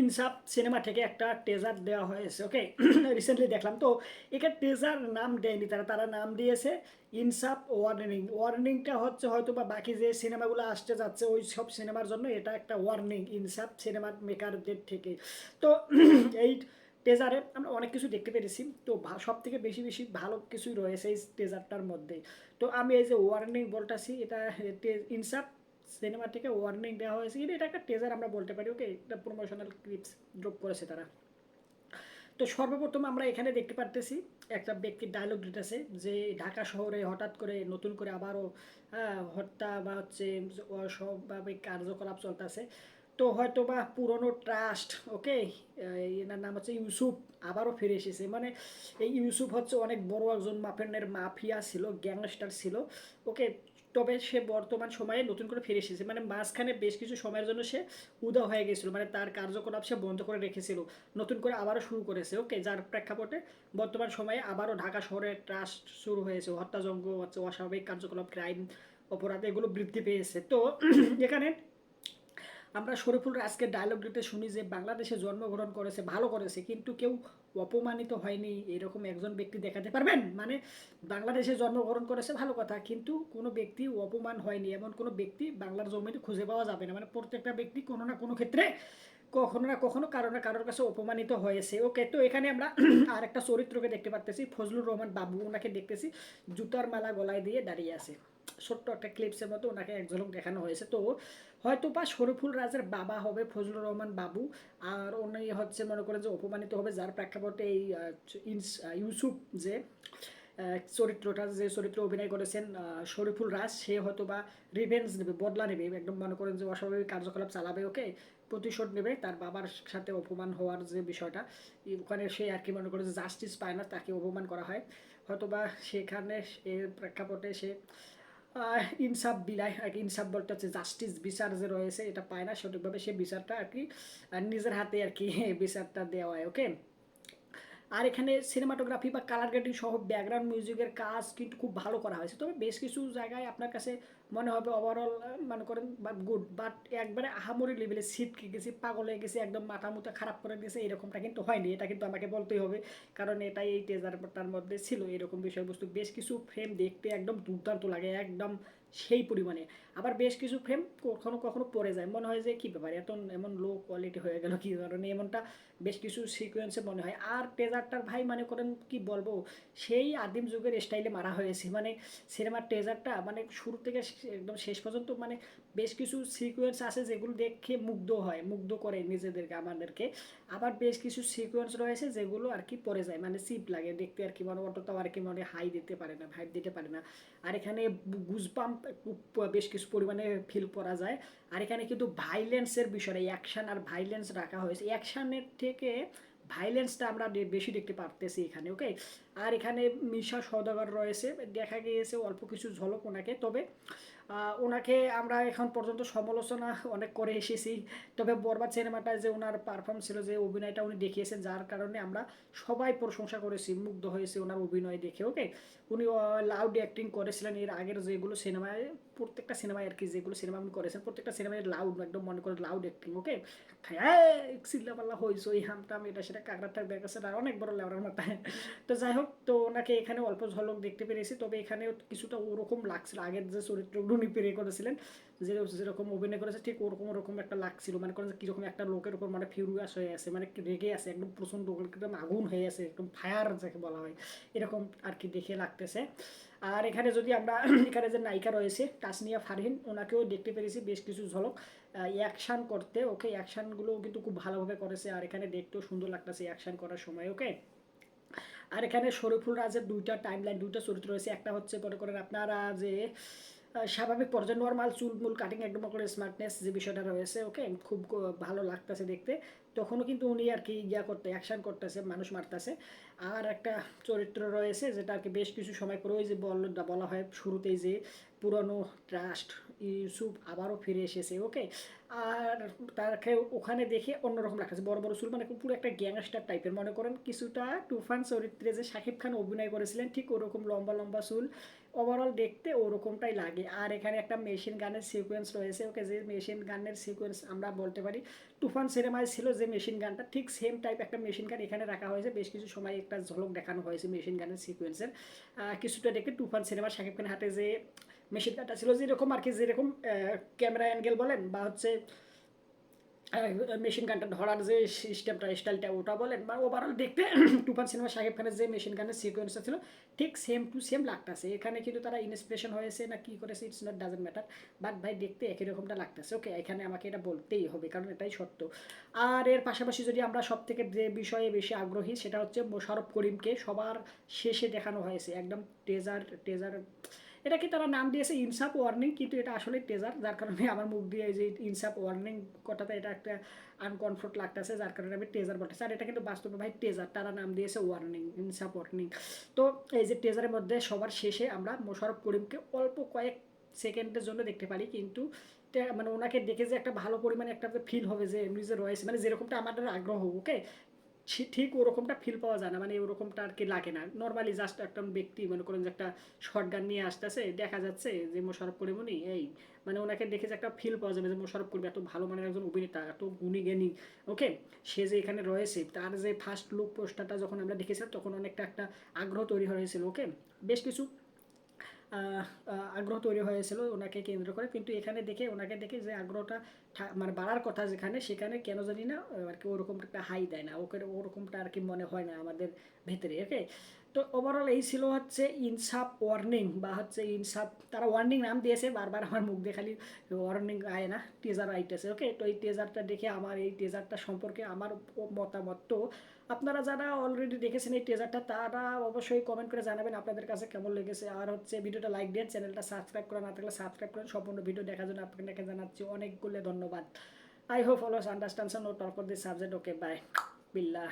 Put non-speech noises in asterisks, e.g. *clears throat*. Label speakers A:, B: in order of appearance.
A: ইনসাফ সিনেমা থেকে একটা টেজার দেওয়া হয়েছে ওকে রিসেন্টলি *clears throat* দেখলাম। তো এখানে টেজার নাম দেয়নি তারা তারা নাম দিয়েছে ইনসাফ ওয়ার্নিং ওয়ার্নিংটা হচ্ছে হয়তো বা বাকি যে সিনেমাগুলো আসতে যাচ্ছে, ওই সব সিনেমার জন্য এটা একটা ওয়ার্নিং ইনসাফ সিনেমার মেকারদের থেকে। তো *clears throat* এই টেজারে আমরা অনেক কিছু দেখতে পেরেছি। তো সব থেকে বেশি বেশি ভালো কিছুই রয়েছে এই টেজারটার মধ্যে। তো আমি এই যে ওয়ার্নিং বলটাছি এটা ইনসাফ সিনেমা থেকে ওয়ার্নিং দেওয়া হয়েছে কিন্তু এটা একটা টেজার আমরা বলতে পারি ওকে একটা প্রমোশনাল ক্লিপস ড্রপ করেছে তারা। তো সর্বপ্রথম আমরা এখানে দেখতে পারতেছি একটা ব্যক্তির ডায়লগ দিতেছে যে ঢাকা শহরে হঠাৎ করে নতুন করে আবারও হত্যা বা হচ্ছে অস্বাভাবিক কার্যকলাপ চলতেছে। তো হয়তো বা পুরনো ট্রাস্ট ওকে এনার নাম হচ্ছে ইউসুফ, আবারও ফিরে এসেছে। মানে এই ইউসুফ হচ্ছে অনেক বড় একজন মাফেনের মাফিয়া ছিল গ্যাংস্টার ছিল ওকে তবে সে বর্তমান সময়ে নতুন করে ফিরে এসেছে। মানে মাঝখানে বেশ কিছু সময়ের জন্য সে উদা হয়ে গেছিল। মানে তার কার্যকলাপ সে বন্ধ করে রেখেছিল। নতুন করে আবারও শুরু করেছে ওকে যার প্রেক্ষাপটে বর্তমান সময়ে আবারও ঢাকা শহরে ট্রাস্ট শুরু হয়েছে। হত্যাযজ্ঞ হচ্ছে অস্বাভাবিক কার্যকলাপ ক্রাইম অপরাধ, এগুলো বৃদ্ধি পেয়েছে। তো *clears throat* এখানে আমরা শরীফুল আজকে ডায়লগ দিতে শুনি যে, বাংলাদেশে জন্মগ্রহণ করেছে, ভালো করেছে, কিন্তু কেউ অপমানিত হয়নি, এরকম একজন ব্যক্তি দেখাতে পারবেন? মানে বাংলাদেশে জন্মগ্রহণ করেছে, ভালো কথা, কিন্তু কোনো ব্যক্তি অপমান হয়নি। এমন কোনো ব্যক্তি বাংলার জমিতে খুঁজে পাওয়া যাবে না। মানে প্রত্যেকটা ব্যক্তি কোনো না কোনো ক্ষেত্রে কখনো না কখনো কারও না কারোর কাছে অপমানিত হয়েছে। ওকে, তো এখানে আমরা *clears throat* আর একটা চরিত্রকে দেখতে পারতেছি, ফজলুর রহমান বাবু। ওনাকে দেখতেছি, জুতার মালা গলায় দিয়ে দাঁড়িয়ে আছে। ছোট্ট একটা ক্লিপসের মতো ওনাকে এক ঝলক দেখানো হয়েছে। তো হয়তো বা শরীফুল রাজের বাবা হবে ফজলুর রহমান বাবু আর উনি হচ্ছে মনে করেন যে অপমানিত হবে যার প্রেক্ষাপটে এই ইউসুফ যে চরিত্রটা, যে চরিত্র অভিনয় করেছেন শরীফুল রাজ, সে হয়তো বা রিভেন্স নেবে, বদলা নেবে। একদম মনে করেন যে অস্বাভাবিক কার্যকলাপ চালাবে, ওকে প্রতিশোধ নেবে তার বাবার সাথে অপমান হওয়ার যে বিষয়টা। ওখানে সে আর কি মনে করে যে জাস্টিস পায় না, তাকে অপমান করা হয়। হয়তো বা সেখানে এর প্রেক্ষাপটে সে ইনসাফ বিলায়, আর কি ইনসাফ বলতে হচ্ছে জাস্টিস বিচার যে রয়েছে এটা পায় না, সঠিকভাবে সে বিচারটা আর কি নিজের হাতে আর কি *laughs* বিচারটা দেওয়া হয় ওকে আর এখানে সিনেমাটোগ্রাফি বা কালার গ্রেডিং সহ ব্যাকগ্রাউন্ড মিউজিকের কাজ কিন্তু খুব ভালো করা হয়েছে। তবে বেশ কিছু জায়গায় আপনার কাছে মনে হবে ওভারঅল মনে করেন বাট গুড বাট একবারে আহামরি লেভেলে ছিটকে গেছি, পাগল হয়ে গেছে, একদম মাথা মুথা খারাপ করে দিয়েছে এরকমটা কিন্তু হয়নি, এটা কিন্তু আমাকে বলতেই হবে, কারণ এটাই এই টেজারটার মধ্যে ছিল, এরকম বিষয়বস্তু, বেশ কিছু ফ্রেম দেখতে একদম দুর্দান্ত লাগে, একদম সেই পরিমাণে। আবার বেশ কিছু ফ্রেম কখনো কখনো পড়ে যায়। মনে হয় যে, কী ব্যাপার? এত এমন লো কোয়ালিটি হয়ে গেল কী কারণে? এমনটা বেশ কিছু সিকোয়েন্সে মনে হয়। আর টেজারটার ভাই মানে করেন, কি বলব? সেই আদিম যুগের স্টাইলে মারা হয়েছে। মানে সিনেমার টেজারটা মানে শুরু থেকে একদম শেষ পর্যন্ত মানে বেশ কিছু সিকোয়েন্স আছে যেগুলো দেখে মুগ্ধ হয়, মুগ্ধ করে নিজেদেরকে, আমাদেরকে। আবার বেশ কিছু সিকোয়েন্স রয়েছে যেগুলো আর কি পড়ে যায়। মানে সিপ লাগে দেখতে আর কি। মানে অতটাও আর কি মানে হাই দিতে পারে না ভাইব দিতে পারে না। আর এখানে গুজপাম্প বেশ কিছু পরিমাণে ফিল করা যায়। আর এখানে কিন্তু ভাইলেন্সের বিষয়ে অ্যাকশান আর ভাইলেন্স রাখা হয়েছে। অ্যাকশানের থেকে ভাইলেন্সটা আমরা বেশি দেখতে পারতেছি এখানে ওকে আর এখানে মিশা সদাগর রয়েছে, দেখা গিয়েছে অল্প কিছু ঝলক ওনাকে। তবে ওনাকে আমরা এখন পর্যন্ত সমালোচনা অনেক করে এসেছি। তবে বরবাদ সিনেমাটায় যে ওনার পারফর্ম ছিল, যে অভিনয়টা উনি দেখিয়েছেন, যার কারণে আমরা সবাই প্রশংসা করেছি, মুগ্ধ হয়েছি ওনার অভিনয় দেখে ওকে উনি লাউড অ্যাক্টিং করেছিলেন এর আগের যেগুলো সিনেমায়, প্রত্যেকটা সিনেমায় আর কি যেগুলো সিনেমা উনি করেছেন, প্রত্যেকটা সিনেমায় লাউড, একদম মনে করে লাউড অ্যাক্টিং ওকে চিল্লাপাল্লা হয়েছে ওই হামটাম, এটা সেটা কাকড়াটা দেখাচ্ছে আর অনেক বড় লেওয়ার মাথায়। তো যাই হোক, তো ওনাকে এখানে অল্প ঝলক দেখতে পেরেছি, তবে এখানে কিছুটা ওরকম লাগছিল আগের যে চরিত্রগুলো উনি পেরে করেছিলেন। যে যেরকম অভিনয় করেছে, ঠিক ওরকম ওরকম একটা লাগছিল। মানে করেন কীরকম একটা লোকের উপর মানে ফিউরিয়াস হয়ে আছে মানে রেগে আছে, একদম প্রচণ্ড একদম আগুন হয়ে আছে, একদম ফায়ার যাকে বলা হয়, এরকম আর কি দেখে লাগতেছে। আর এখানে যদি আমরা, *clears throat* এখানে যে নায়িকা রয়েছে, তাসনিয়া ফারহিন, ওনাকেও দেখতে পেরেছি, বেশ কিছু ঝলক। অ্যাকশান করতে ওকে অ্যাকশানগুলোও কিন্তু খুব ভালোভাবে করেছে, আর এখানে দেখতেও সুন্দর লাগতেছে অ্যাকশান করার সময় ওকে আর এখানে শরীফুল রাজের দুইটা টাইম লাইন দুইটা চরিত্র রয়েছে। একটা হচ্ছে মনে করেন আপনারা যে স্বাভাবিক পর্যায়ে নর্মাল চুল চুলমুল কাটিং একদম করে স্মার্টনেস যে বিষয়টা রয়েছে ওকে খুব ভালো লাগতেছে দেখতে। তখনও কিন্তু উনি আর কি ইয়া করতে অ্যাকশান করতেছে, মানুষ মারতেছে। আর একটা চরিত্র রয়েছে যেটা আর কি বেশ কিছু সময় পরে ওই যে বলা হয় শুরুতেই যে পুরনো ট্রাস্ট ইউসুফ আবারও ফিরে এসেছে ওকে আর তাকে ওখানে দেখে অন্যরকম লাগতেছে, বড় বড় চুল মানে পুরো একটা গ্যাংস্টার টাইপের মনে করেন কিছুটা টুফান চরিত্রে যে শাকিব খান অভিনয় করেছিলেন, ঠিক ওরকম লম্বা লম্বা চুল। ওভারঅল দেখতে ওরকমটাই লাগে। আর এখানে একটা মেশিন গানের সিকোয়েন্স রয়েছে ওকে যে মেশিন গানের সিকোয়েন্স আমরা বলতে পারি, তুফান সিনেমায় ছিল যে মেশিন গানটা ঠিক সেম টাইপ একটা মেশিন গান এখানে রাখা হয়েছে। বেশ কিছু সময় একটা ঝলক দেখানো হয়েছে মেশিন গানের সিকোয়েন্সের কিছুটা দেখে তুফান সিনেমা শাকিব খানের হাতে যে মেশিন গানটা ছিল, যেরকম আর কি, যেরকম ক্যামেরা অ্যাঙ্গেল বলেন বা হচ্ছে মেশিন গানটা ধরার যে সিস্টেমটা স্টাইলটা ওটা বলেন, বা ওভারঅল দেখতে *clears throat* তুফান সিনেমা সাহেব খানের যে মেশিন গানের সিকোয়েন্সটা ছিল, ঠিক সেম টু সেম লাগতেছে। এখানে কিন্তু তারা ইন্সপিরেশন হয়েছে না কি করেছে it's not doesn't matter but ভাই দেখতে একই রকমটা লাগতেছে। ওকে এখানে আমাকে এটা বলতেই হবে, কারণ এটাই সত্য। আর এর পাশাপাশি যদি আমরা সব থেকে যে বিষয়ে বেশি আগ্রহী, সেটা হচ্ছে মোশারফ করিমকে সবার শেষে দেখানো হয়েছে, একদম টেজার ট্রেজার এটা কি তারা নাম দিয়েছে ইনসাফ ওয়ার্নিং, কিন্তু এটা আসলে টেজার, যার কারণে আমার মুখ দিয়ে যে ইনসাফ ওয়ার্নিং কথাটা, এটা একটা আনকমফোর্ট লাগতেছে, যার কারণে আমি টেজার বলতেছি। আর এটা কিন্তু বাস্তবে ভাই টেজার, তারা নাম দিয়েছে ওয়ার্নিং ইনসাপ ওয়ার্নিং। তো এই যে টেজারের মধ্যে সবার শেষে আমরা মোশারফ করিমকে অল্প কয়েক সেকেন্ডের জন্য দেখতে পারি, কিন্তু মানে ওনাকে দেখে যে একটা ভালো পরিমাণে একটা ফিল হবে যে এমনি যে রয়েছে মানে যেরকমটা আমাদের আগ্রহ ওকে ঠিক ওরকমটা ফিল পাওয়া যায় না। মানে ওরকমটা আর কি লাগে না। নর্মালি জাস্ট একটা ব্যক্তি, মনে করেন যে একটা শর্ট গান নিয়ে আসতেছে, দেখা যাচ্ছে যে মোশারফ করিমনি, এই মানে ওনাকে দেখে যে একটা ফিল পাওয়া যাবে যে মোশারফ করিম এত ভালো মানের একজন অভিনেতা, এত গুণী জ্ঞানী ওকে সে যে এখানে রয়েছে, তার যে ফার্স্ট লুক পোস্টারটা যখন আমরা দেখেছিলাম, তখন অনেকটা একটা আগ্রহ তৈরি হয়েছিল ওকে বেশ কিছু আগ্রহ তৈরি হয়েছিল ওনাকে কেন্দ্র করে। কিন্তু এখানে দেখে, ওনাকে দেখে যে আগ্রহটা মানে বাড়ার কথা যেখানে, সেখানে কেন জানি না আর কি ওরকমটা হাই দেয় না। ওকে, ওরকমটা আর কি মনে হয় না আমাদের ভেতরে ওকে তো ওভারঅল এই ছিল হচ্ছে ইনসাফ ওয়ার্নিং বা হচ্ছে ইনসাফ, তারা ওয়ার্নিং নাম দিয়েছে, বারবার আমার মুখ দিয়ে খালি ওয়ার্নিং আয় না টেজার আইতেছে ওকে তো এই টেজারটা দেখে আমার, এই টেজারটা সম্পর্কে আমার মতামত। তো আপনারা যারা অলরেডি দেখেছেন এই টেজারটা তারা অবশ্যই কমেন্ট করে জানাবেন আপনাদের কাছে কেমন লেগেছে। আর হচ্ছে ভিডিওটা লাইক দেন চ্যানেলটা সাবস্ক্রাইব করা না থাকলে সাবস্ক্রাইব করেন সম্পূর্ণ ভিডিও দেখার জন্য আপনাকে জানাচ্ছি অনেকগুলো ধন্যবাদ। I hope always understand know of this subject okay bye Billah